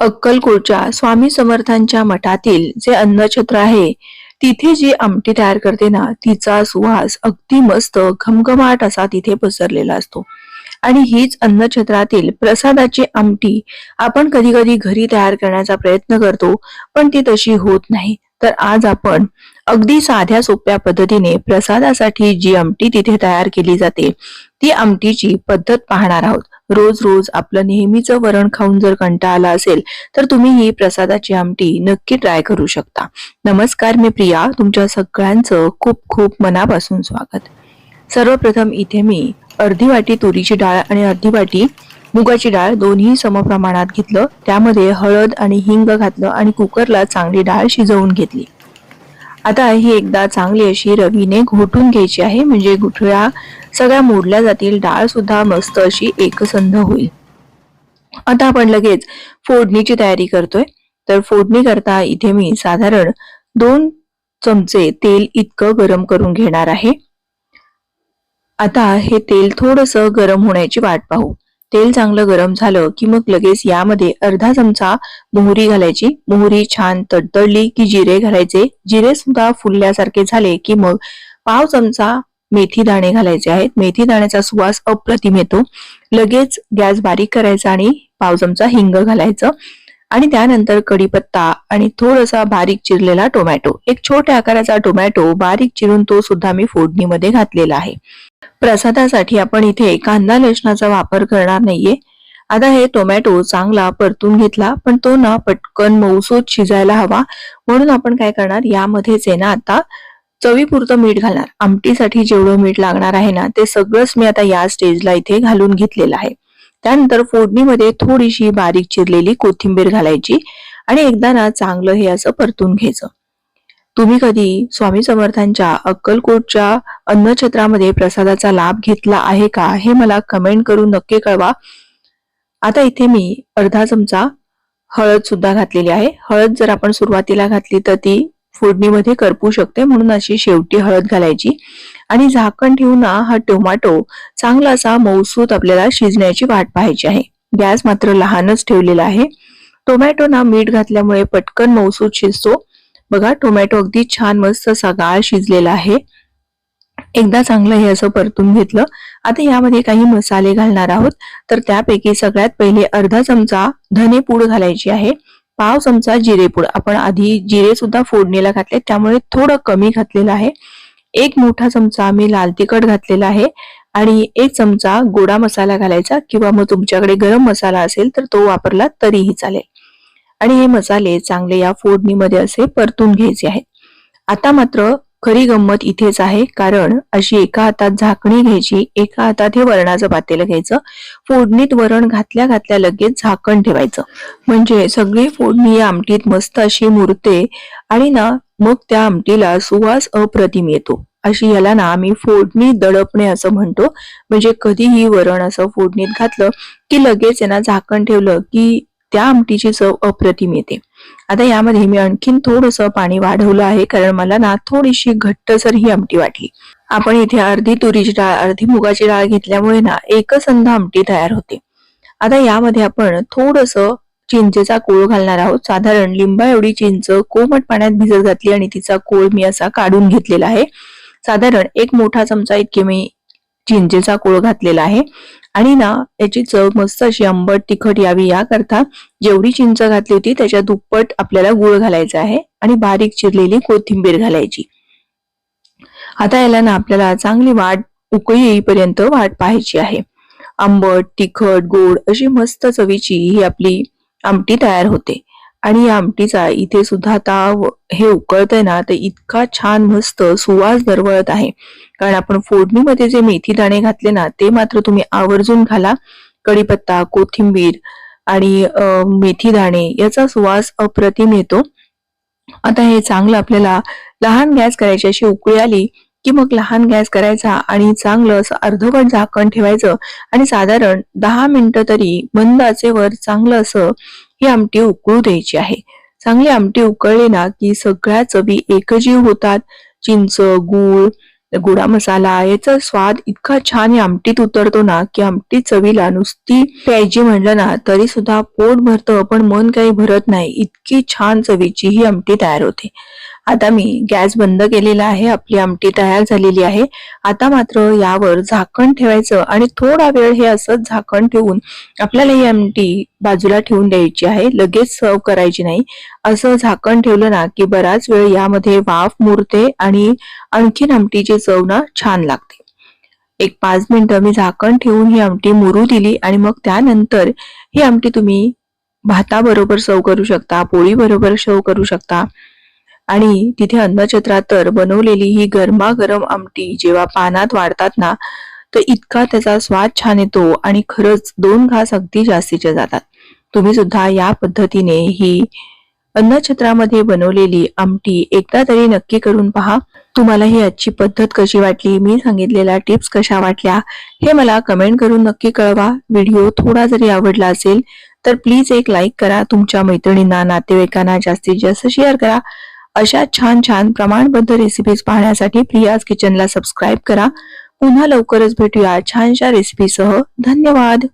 अक्कलकोटच्या स्वामी समर्थांच्या मठातील जे अन्नछत्र आहे तिथे जी आमटी तयार करते ना तिचा सुवास अगदी मस्त घमघमाट असा तिथे पसरलेला असतो. आणि हीच अन्नछत्रातील प्रसादाची आमटी आपण कधी कधी घरी तयार करण्याचा प्रयत्न करतो पण ती तशी होत नाही. तर आज आपण अगदी साध्या सोप्या पद्धतीने प्रसादासाठी जी आमटी तिथे तयार केली जाते ती आमटीची पद्धत पाहणार आहोत. रोज रोज आपलं नेहमीचं वरण खाऊन जर कंटाळा आला असेल तर तुम्ही ही प्रसादाची आमटी नक्की ट्राय करू शकता. नमस्कार मी प्रिया तुमच्या सगळ्यांचं खूप खूप मनापासून स्वागत. सर्वप्रथम इथे मी अर्धी वाटी तुरीची डाळ आणि अर्धी वाटी मुगाची डाळ दोन्ही समप्रमाणात घेतलं. त्यामध्ये हळद आणि हिंग घातलं आणि कुकरला चांगली डाळ शिजवून घेतली. आता ही एकदा चांगली अशी रवीने घोटून घ्यायची आहे म्हणजे गुठळ्या सगळ्या मोडल्या जातील डाळ सुद्धा मस्त अशी एकसंध होईल. आता आपण लगेच फोडणीची तयारी करतोय. तर फोडणी करता इथे मी साधारण दोन चमचे तेल इतकं गरम करून घेणार आहे. आता हे तेल थोडस गरम होण्याची वाट पाहू. तेल चांगलं गरम झालं की मग लगेच यामध्ये अर्धा चमचा मोहरी घालायची. मोहरी छान तडतडली की जिरे घालायचे. जिरे सुद्धा फुलल्यासारखे झाले की मग पाव चमचा मेथी दाणे घालायचे आहेत. मेथी दाण्याचा सुवास अप्रतिम येतो. लगेच गॅस बारीक करायचा आणि पाव चमचा हिंग घालायचं. आणि त्यानंतर कढीपत्ता आणि थोडासा बारीक चिरलेला टोमॅटो. एक छोट्या आकाराचा टोमॅटो बारीक चिरून तो सुद्धा मी फोडणीमध्ये घातलेला आहे. प्रसादासाठी आपण इथे कांदा लसणाचा वापर करणार नाहीये. आता हे टोमॅटो चांगला परतून घेतला पण तो ना पटकन मऊसूत शिजायला हवा. म्हणून आपण काय करणार? यामध्येच आहे ना आता चवीपुरतं मीठ घालणार. आमटीसाठी जेवढं मीठ लागणार आहे ना ते सगळंच मी आता या स्टेजला इथे घालून घेतलेलं आहे. त्यानंतर फोडणीमध्ये थोडीशी बारीक चिरलेली कोथिंबीर घालायची आणि एकदा ना चांगलं हे असं परतून घ्यायचं. तुम्ही कधी स्वामी समर्थांच्या अक्कलकोटच्या अन्नछत्रामध्ये प्रसादाचा लाभ घेतला आहे का हे मला कमेंट करून नक्की कळवा. आता इथे मी अर्धा चमचा हळद सुद्धा घातलेली आहे. हळद जर आपण सुरुवातीला घातली तर ती फोडणीमध्ये करपू शकते म्हणून अशी शेवटी हळद घालायची. आणि झाकण ठेवून हा टोमॅटो चांगला असा मौसूत आपल्याला शिजण्याची वाट पाहायची आहे. गॅस मात्र लहानच ठेवलेला आहे. टोमॅटो ना मीठ घातल्यामुळे पटकन मौसूत शिजतो. बघा टोमॅटो अगदी छान मस्त सगाळ शिजलेला आहे. एकदा चांगलं हे असं परतून घेतलं. आता यामध्ये काही मसाले घालणार आहोत. तर त्यापैकी सगळ्यात पहिले अर्धा चमचा धने पूड घालायची आहे. पाव चमचा जिरेपूड आपण आधी जिरे सुद्धा फोडणीला घातले. त्यामुळे थोडं कमी घातलेलं आहे. एक मोठा चमचा आम्ही लाल तिखट घातलेला आहे. आणि एक चमचा गोडा मसाला घालायचा. किंवा मग तुमच्याकडे गरम मसाला असेल तर तो वापरला तरीही चालेल. आणि हे मसाले चांगले या फोडणीमध्ये असे परतून घ्यायचे आहेत. आता मात्र खरी गंमत इथेच आहे. कारण अशी एका हातात झाकणी घ्यायची एका हातात हे वरणाचं पातेलं घ्यायचं. फोडणीत वरण घातल्या घातल्या लगेच झाकण ठेवायचं. म्हणजे सगळी फोडणी या आमटीत मस्त अशी मुरते आणि ना मग त्या आमटीला सुवास अप्रतिम येतो. अशी याला ना आम्ही फोडणी दडपणे असं म्हणतो. म्हणजे कधीही वरण असं फोडणीत घातलं की लगेच यांना झाकण ठेवलं की त्या आमटीची चव अप्रतिम येते. आता यामध्ये मी आणखीन थोडस पाणी वाढवलं आहे कारण मला ना थोडीशी घट्टसर ही आमटी वाटली. आपण इथे अर्धी तुरीची डाळ अर्धी मुगाची डाळ घेतल्यामुळे ना एकच अंध आमटी तयार होते. आता यामध्ये आपण थोडस चिंचेचा कोळ घालणार आहोत. साधारण लिंबा एवढी चिंच कोमट पाण्यात भिजत घातली आणि तिचा कोळ मी असा काढून घेतलेला आहे. साधारण एक मोठा चमचा इतके मी चिंचेचा कोळ घातलेला आहे. आणि ना याची चव मस्त अशी आंबट तिखट यावी याकरता जेवढी चिंच घातली होती त्याच्या दुप्पट आपल्याला गुळ घालायचा आहे आणि बारीक चिरलेली कोथिंबीर घालायची. आता याला ना आपल्याला चांगली वाट उकळी येईपर्यंत वाट पाहायची आहे. आंबट तिखट गोड अशी मस्त चवीची ही आपली आमटी तयार होते. आणि या आमटीचा इथे सुद्धा आता हे उकळतंय ना तर इतका छान मस्त सुवास दरवळत आहे. कारण आपण फोडणीमध्ये जे मेथी दाणे घातले ना ते मात्र तुम्ही आवर्जून घाला. कढीपत्ता कोथिंबीर आणि मेथी दाणे याचा सुवास अप्रतिम येतो. आता हे चांगलं आपल्याला लहान गॅस करायची अशी उकळी आली की मग लहान गॅस करायचा आणि चांगलं असं अर्धवट झाकण ठेवायचं आणि साधारण दहा मिनिटं तरी मंद आचेवर चांगलं असं ही आमटी उकळू द्यायची आहे. चांगली आमटी उकळली ना की सगळ्या चवी एकजीव होतात. चिंच गूळ गोडा मसाला याचा स्वाद इतका छान या आमटीत उतरतो ना की आमटी चवीला नुसती प्यायची म्हणलं ना तरी सुद्धा पोट भरतं पण मन काही भरत नाही. इतकी छान चवीची ही आमटी तयार होते. आता मी गॅस बंद केलेला आहे आपली आमटी तयार झालेली आहे. आता मात्र यावर झाकण ठेवायचं आणि थोडा वेळ हे असंच झाकण ठेवून आपल्याला ही आमटी बाजूला ठेवून द्यायची आहे. लगेच सर्व करायची नाही. असं झाकण ठेवलं ना की बराच वेळ यामध्ये वाफ मुरते आणि आणखीन आमटीची चव ना छान लागते. एक पाच मिनिटं मी झाकण ठेवून ही आमटी मुरू दिली आणि मग त्यानंतर ही आमटी तुम्ही भाताबरोबर सर्व करू शकता पोळी बरोबर सर्व करू शकता. आणि तिथे अन्नछत्रात तर बनवलेली ही गरमागरम आमटी जेव्हा पानात वाढतात ना तर इतका त्याचा स्वाद छान येतो आणि खरंच दोन घास अगदी जास्तीचे जातात. तुम्ही सुद्धा या पद्धतीने ही अन्नछत्रामध्ये बनवलेली आमटी एकदा तरी नक्की करून पहा. तुम्हाला ही आजची पद्धत कशी वाटली मी सांगितलेल्या टिप्स कशा वाटल्या हे मला कमेंट करून नक्की कळवा. व्हिडिओ थोडा जरी आवडला असेल तर प्लीज एक लाईक करा. तुमच्या मैत्रिणींना नातेवाईकांना जास्तीत जास्त शेअर करा. अशा छान छान प्रमाणबद्ध रेसिपीज पाहण्यासाठी प्रियाज किचनला सबस्क्राईब करा. पुन्हा लवकरच भेटूया छानशा रेसिपीसह धन्यवाद.